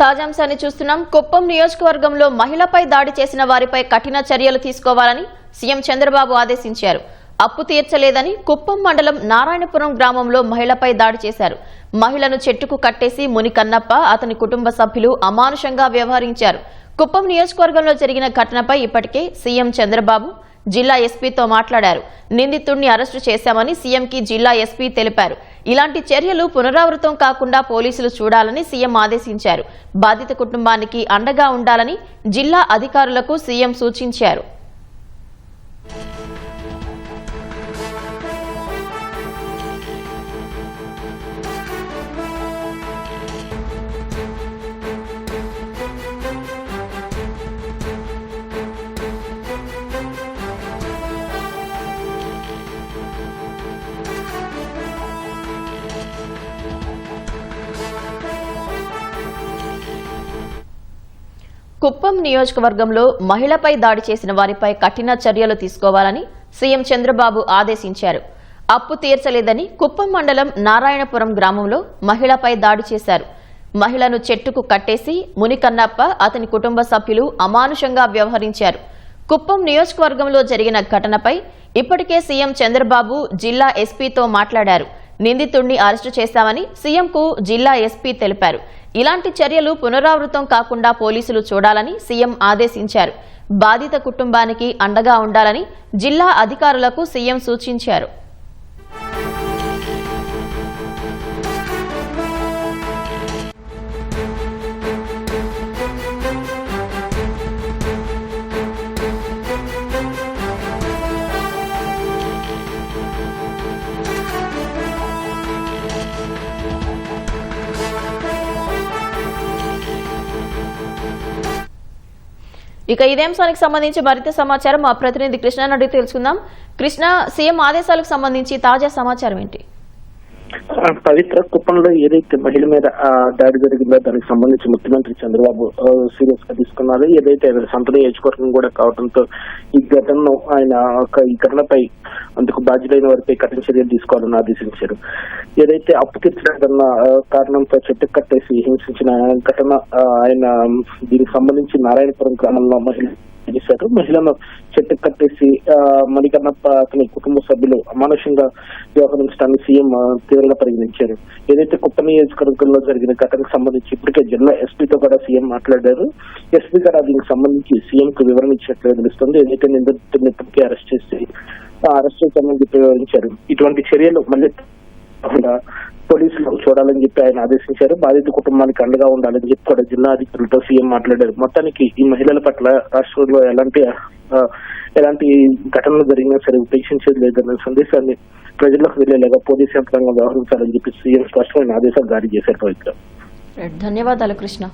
తాజాంశాన్ని చూస్తున్నాం. కుప్పం నియోజకవర్గంలో మహిళపై దాడి చేసిన వారిపై కఠిన చర్యలు తీసుకోవాలని సీఎం చంద్రబాబు ఆదేశించారు. అప్పు తీర్చలేదని కుప్పం మండలం నారాయణపురం గ్రామంలో మహిళపై దాడి చేశారు. మహిళను చెట్టుకు కట్టేసి ముని కన్నప్ప అతని కుటుంబ సభ్యులు అమానుషంగా వ్యవహరించారు. కుప్పం నియోజకవర్గంలో జరిగిన ఘటనపై ఇప్పటికే సీఎం చంద్రబాబు జిల్లా ఎస్పీతో మాట్లాడారు. నిందితుడిని అరెస్టు చేశామని సీఎంకి జిల్లా ఎస్పీ తెలిపారు. ఇలాంటి చర్యలు పునరావృతం కాకుండా పోలీసులు చూడాలని సీఎం ఆదేశించారు. బాధిత కుటుంబానికి అండగా ఉండాలని జిల్లా అధికారులకు సీఎం సూచించారు. కుప్పం నియోజకవర్గంలో మహిళపై దాడి చేసిన వారిపై కఠిన చర్యలు తీసుకోవాలని సీఎం చంద్రబాబు ఆదేశించారు. అప్పు తీర్చలేదని కుప్పం మండలం నారాయణపురం గ్రామంలో మహిళపై దాడి చేశారు. మహిళను చెట్టుకు కట్టేసి మునికన్నప్ప అతని కుటుంబ సభ్యులు అమానుషంగా వ్యవహరించారు. కుప్పం నియోజకవర్గంలో జరిగిన ఘటనపై ఇప్పటికే సీఎం చంద్రబాబు జిల్లా ఎస్పీతో మాట్లాడారు. నిందితుడిని అరెస్టు చేశామని సీఎంకు జిల్లా ఎస్పీ తెలిపారు. ఇలాంటి చర్యలు పునరావృతం కాకుండా పోలీసులు చూడాలని సీఎం ఆదేశించారు. బాధిత కుటుంబానికి అండగా ఉండాలని జిల్లా అధికారులకు సీఎం సూచించారు. ఇక ఇదే అంశానికి సంబంధించి మరింత సమాచారం మా ప్రతినిధి కృష్ణ అడిగి తెలుసుకుందాం. కృష్ణ సీఎం ఆదేశాలకు సంబంధించి తాజా సమాచారం ఏంటి? పవిత్ర కుప్పంలో ఏదైతే మహిళ మీద దాడి జరిగిందో దానికి సంబంధించి ముఖ్యమంత్రి చంద్రబాబు సీరియస్గా తీసుకున్నారు. ఏదైతే ఆయన సొంత నియోజకవర్గం కూడా కావడంతో ఈ ఘటనను ఆయన ఈ ఘటనపై అందుకు బాధ్యులైన వారిపై కఠిన చర్యలు తీసుకోవాలని ఆదేశించారు. ఏదైతే అప్పు తీర్చలేదన్న కారణంతో చెట్టు కట్టేసి హింసించిన ఘటన ఆయన దీనికి సంబంధించి నారాయణపురం గ్రామంలో మహిళ చేశారు. మహిళను చెట్టు కట్టేసి ఆ, మణికన్నప్ప అతని కుటుంబ సభ్యులు అమానుషంగా వ్యవహరించడాన్ని సీఎం తీవ్రంగా పరిగణించారు. ఏదైతే కుప్ప నియోజకవర్గంలో జరిగిన ఘటనకు సంబంధించి ఇప్పటికే జిల్లా ఎస్పీతో కూడా సీఎం మాట్లాడారు. ఎస్పీ గారు దీనికి సంబంధించి సీఎం కు వివరణ ఇచ్చినట్లు తెలుస్తుంది. ఏదైతే నిందితుడిని ఇప్పటికే అరెస్ట్ చేసి అరెస్ట్ చేశామని చెప్పి వివరించారు. ఇటువంటి చర్యలు మళ్ళీ పోలీసులు చూడాలని చెప్పి ఆయన ఆదేశించారు. బాధిత కుటుంబానికి అండగా ఉండాలని చెప్పి కూడా జిల్లా అధికారులతో సీఎం మాట్లాడారు. మొత్తానికి ఈ మహిళల పట్ల రాష్ట్రంలో ఎలాంటి ఎలాంటి ఘటనలు జరిగినా సరే ఉపేక్షించేది లేదన్న సందేశాన్ని ప్రజలకు వెళ్ళేలాగా పోలీసు యంత్రాంగం వ్యవహరించాలని చెప్పి సీఎం స్పష్టమైన ఆదేశాలు జారీ చేశారు పవిత్ర. ధన్యవాదాలు కృష్ణ.